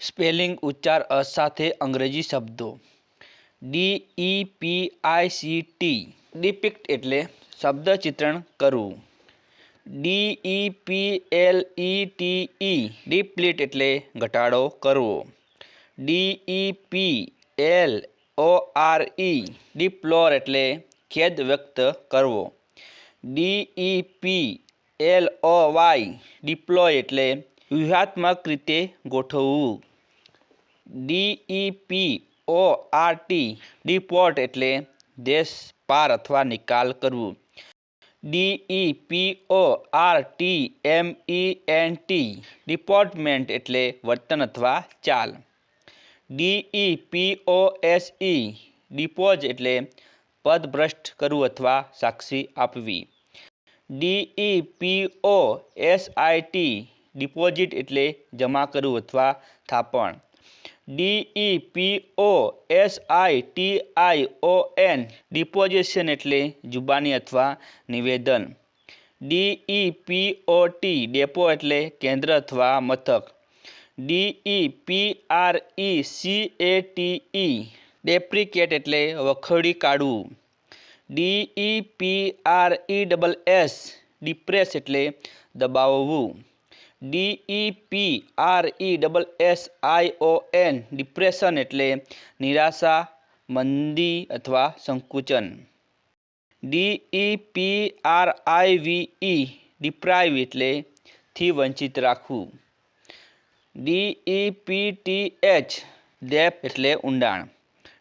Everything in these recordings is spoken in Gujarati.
સ્પેલિંગ ઉચ્ચાર અ સાથે અંગ્રેજી શબ્દો D E P I C T depict એટલે શબ્દ ચિત્રણ કરવું D E P L E T E deplete એટલે ઘટાડો કરવો D E P L O R E deplore એટલે ખેદ વ્યક્ત કરવો D E P L O Y deploy એટલે વ્યૂહાત્મક રીતે ગોઠવવું D E P O R T deport એટલે દેશ પાર અથવા નિકાલ કરવું D E P O R T M E N T deportment એટલે વર્તન અથવા ચાલ D E P O S ઈ ડિપોઝ એટલે પદભ્રષ્ટ કરવું અથવા સાક્ષી આપવી D E P O S I T deposit એટલે જમા કરવું અથવા થાપણ D E P O S I T I O N deposition એટલે જુબાની અથવા નિવેદન. D E P O T depot એટલે કેન્દ્ર અથવા મથક. D E P R C A T E deprecate એટલે વખોડી કાઢવું. D E P R E double S depress એટલે દબાવવું. D E P R E double S I O N depression એટલે નિરાશા, મંદી અથવા સંકુચન. D E P R I વી ઈ ડિપ્રાઇવ એટલે થી વંચિત રાખવું. D E P T H depth એટલે ઊંડાણ.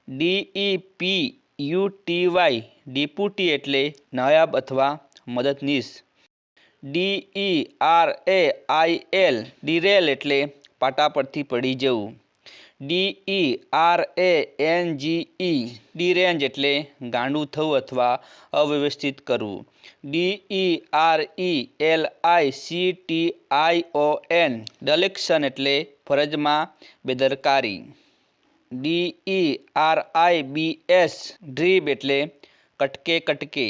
D E P U T Y deputy એટલે નાયબ અથવા મદદનીશ. D E R A I L derail એટલે પાટા પરથી પડી જવું. D E R A N G E derange એટલે ગાંડું થવું અથવા અવ્યવસ્થિત કરવું. D E R E L I C T I O N dereliction એટલે ફરજમાં બેદરકારી. D E R I B S drib એટલે કટકે કટકે.